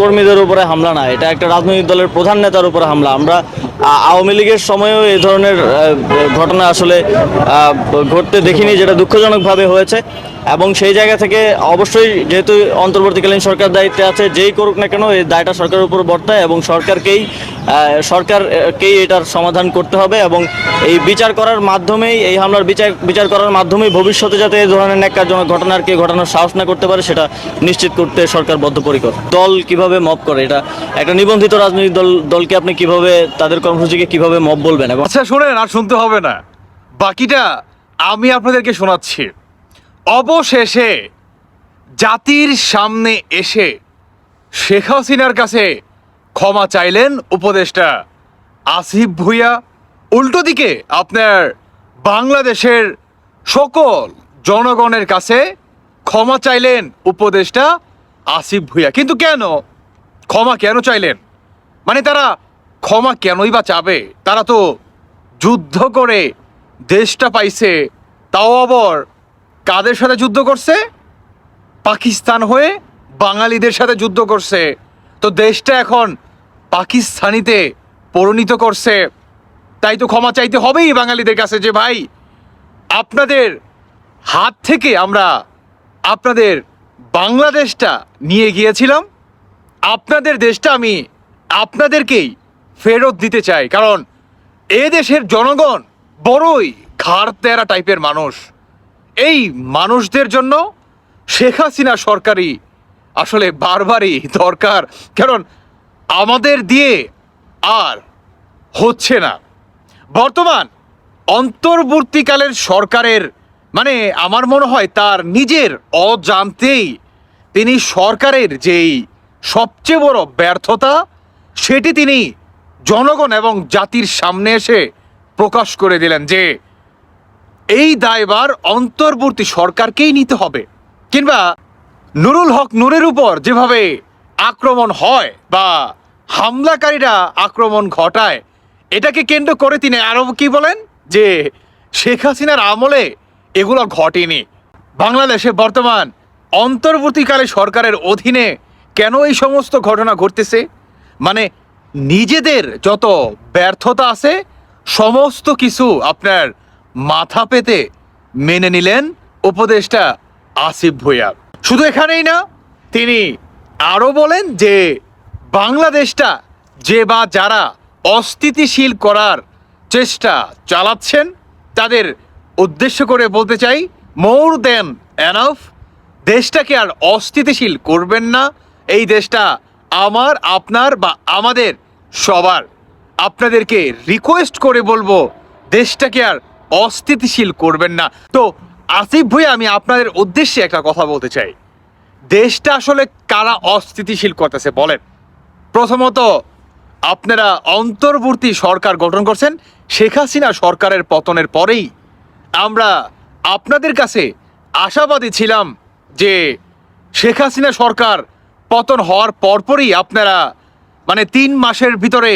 কর্মীদের উপরে হামলা না, এটা একটা রাজনৈতিক দলের প্রধান নেতার উপরে হামলা। আমরা আওয়ামী লীগের সময়েও এই ধরনের ঘটনা আসলে ঘটতে দেখিনি, যেটা দুঃখজনকভাবে হয়েছে। এবং সেই জায়গা থেকে অবশ্যই যেহেতু অন্তর্বর্তীকালীন সরকার দায়িত্বে আছে, যেই করুক না কেন, এই দায়টা সরকারের উপর বর্তায় এবং সরকারকেই সরকারকেই এটার সমাধান করতে হবে এবং এই বিচার করার মাধ্যমেই, এই হামলার বিচার বিচার করার মাধ্যমেই ভবিষ্যতে যাতে এই ধরনের ন্যাক্কারজনক ঘটনার কে ঘটানোর সাহস না করতে পারে, সেটা নিশ্চিত করতে সরকার বদ্ধপরিকর। দল কীভাবে মব করে, এটা একটা নিবন্ধিত রাজনৈতিক দল, দলকে আপনি কীভাবে, তাদের কর্মসূচিকে কীভাবে মব বলবেন? আচ্ছা শোনেন, আর শুনতে হবে না। বাকিটা আমি আপনাদেরকে শোনাচ্ছি। অবশেষে জাতির সামনে এসে শেখ হাসিনার কাছে ক্ষমা চাইলেন উপদেষ্টা আসিফ ভুইয়া। উল্টো দিকে আপনার বাংলাদেশের সকল জনগণের কাছে ক্ষমা চাইলেন উপদেষ্টা আসিফ ভুইয়া। কিন্তু কেন? ক্ষমা কেন চাইলেন? মানে তারা ক্ষমা কেনই বা চাবে? তারা তো যুদ্ধ করে দেশটা পাইছে, তাও আবার কাদের সাথে যুদ্ধ করছে? পাকিস্তান হয়ে বাঙালিদের সাথে যুদ্ধ করছে। তো দেশটা এখন পাকিস্তানিতে পরিণত করছে। তাই তো ক্ষমা চাইতে হবেই বাঙালিদের কাছে যে, ভাই, আপনাদের হাত থেকে আমরা আপনাদের বাংলাদেশটা নিয়ে গিয়েছিলাম। আপনাদের দেশটা আমি আপনাদেরকেই ফেরত দিতে চাই। কারণ এ দেশের জনগণ বড়ই ঘাড় তেরা টাইপের মানুষ। এই মানুষদের জন্য শেখ হাসিনা সরকারি আসলে বারবারই দরকার। কারণ আমাদের দিয়ে আর হচ্ছে না। বর্তমান অন্তর্বর্তীকালের সরকারের মানে আমার মনে হয় তার নিজের অজান্তেই তিনি সরকারের যেই সবচেয়ে বড় ব্যর্থতা, সেটি তিনি জনগণ এবং জাতির সামনে এসে প্রকাশ করে দিলেন যে এই দায়বার অন্তর্বর্তী সরকারকেই নিতে হবে। কিংবা নুরুল হক নূরের উপর যেভাবে আক্রমণ হয় বা হামলাকারীরা আক্রমণ ঘটায়, এটাকে কেন্দ্র করে তিনি আরও কি বলেন? যে শেখ হাসিনার আমলে এগুলো ঘটেনি। বাংলাদেশে বর্তমান অন্তর্বর্তীকালে সরকারের অধীনে কেন এই সমস্ত ঘটনা ঘটতেছে? মানে নিজেদের যত ব্যর্থতা আছে, সমস্ত কিছু আপনার মাথা পেতে মেনে নিলেন উপদেষ্টা আসিফ ভুইয়া। শুধু এখানেই না, তিনি আরও বলেন যে বাংলাদেশটা যে বা যারা অস্থিতিশীল করার চেষ্টা চালাচ্ছেন, তাদের উদ্দেশ্য করে বলতে চাই মোর দেন এনাফ দেশটাকে আর অস্থিতিশীল করবেন না। এই দেশটা আমার, আপনার বা আমাদের সবার। আপনাদেরকে রিকোয়েস্ট করে বলব, দেশটাকে আর অস্থিতিশীল করবেন না। তো আসিফ ভাই, আমি আপনাদের উদ্দেশ্যে একটা কথা বলতে চাই। দেশটা আসলে কারা অস্থিতিশীল করতেছে বলেন। প্রথমত, আপনারা অন্তর্বর্তী সরকার গঠন করছেন, শেখ হাসিনা সরকারের পতনের পরেই। আমরা আপনাদের কাছে আশাবাদী ছিলাম যে শেখ হাসিনা সরকার পতন হওয়ার পরপরই আপনারা মানে তিন মাসের ভিতরে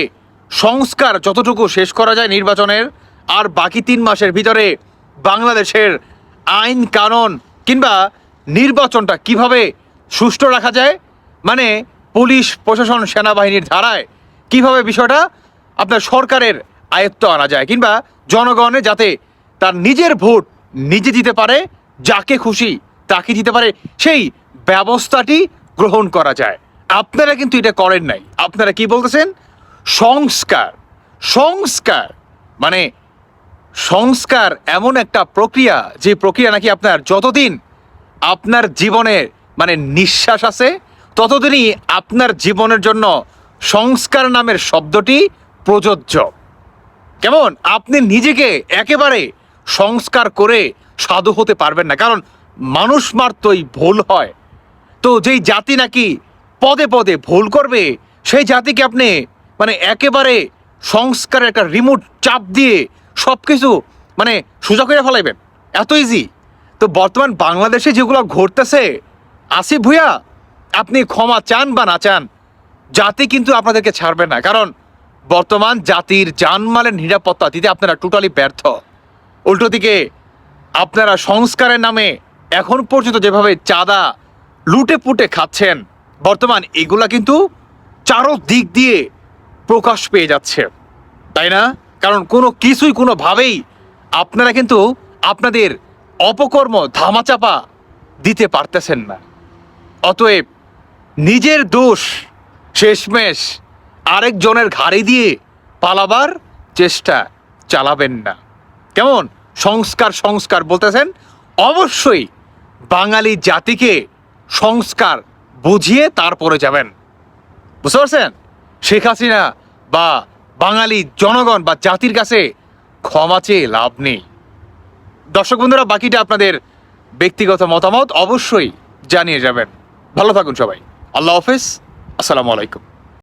সংস্কার যতটুকু শেষ করা যায় নির্বাচনের আর বাকি তিন মাসের ভিতরে বাংলাদেশের আইন কানুন কিংবা নির্বাচনটা কীভাবে সুষ্ঠু রাখা যায় মানে পুলিশ, প্রশাসন, সেনাবাহিনীর ধারায় কীভাবে বিষয়টা আপনার সরকারের আয়ত্ত আনা যায় কিংবা জনগণে যাতে তার নিজের ভোট নিজে দিতে পারে, যাকে খুশি তাকে দিতে পারে, সেই ব্যবস্থাটি গ্রহণ করা যায়। আপনারা কিন্তু এটা করেন নাই। আপনারা কি বলতেছেন? সংস্কার। সংস্কার মানে সংস্কার এমন একটা প্রক্রিয়া, যে প্রক্রিয়া নাকি আপনার যতদিন আপনার জীবনের মানে নিঃশ্বাস আছে, ততদিনই আপনার জীবনের জন্য সংস্কার নামের শব্দটি প্রযোজ্য। কেমন? আপনি নিজেকে একেবারে সংস্কার করে সাধু হতে পারবেন না, কারণ মানুষ মাত্রই ভুল হয়। তো যেই জাতি নাকি পদে পদে ভুল করবে, সেই জাতিকে আপনি মানে একেবারে সংস্কারের একটা রিমোট চাপ দিয়ে সব কিছু মানে সোজা করে ফেলাইবেন। এত ইজি তো বর্তমান বাংলাদেশে যেগুলো ঘটতেছে, আসিফ ভুইয়া, আপনি ক্ষমা চান বা না চান, জাতি কিন্তু আপনাদেরকে ছাড়বে না। কারণ বর্তমান জাতির জানমালের নিরাপত্তা দিতে আপনারা টোটালি ব্যর্থ। উল্টো দিকে আপনারা সংস্কারের নামে এখন পর্যন্ত যেভাবে চাঁদা লুটে পুটে খাচ্ছেন, বর্তমান এগুলা কিন্তু চারো দিক দিয়ে প্রকাশ পেয়ে যাচ্ছে। তাই না? কারণ কোনো কিছুই কোনোভাবেই আপনারা কিন্তু আপনাদের অপকর্ম ধামাচাপা দিতে পারতেছেন না। অতএব নিজের দোষ শেষমেশ আরেকজনের ঘাড়ে দিয়ে পালাবার চেষ্টা চালাবেন না। কেমন? সংস্কার সংস্কার বলতেছেন, অবশ্যই বাঙালি জাতিকে সংস্কার বুঝিয়ে তারপরে যাবেন। বুঝতে পারছেন? শেখ হাসিনা বা বাঙালি জনগণ বা জাতির কাছে ক্ষমা চেয়ে লাভ নেই। দর্শক বন্ধুরা, বাকিটা আপনাদের ব্যক্তিগত মতামত অবশ্যই জানিয়ে যাবেন। ভালো থাকুন সবাই। আল্লাহ হাফেজ। আসসালামু আলাইকুম।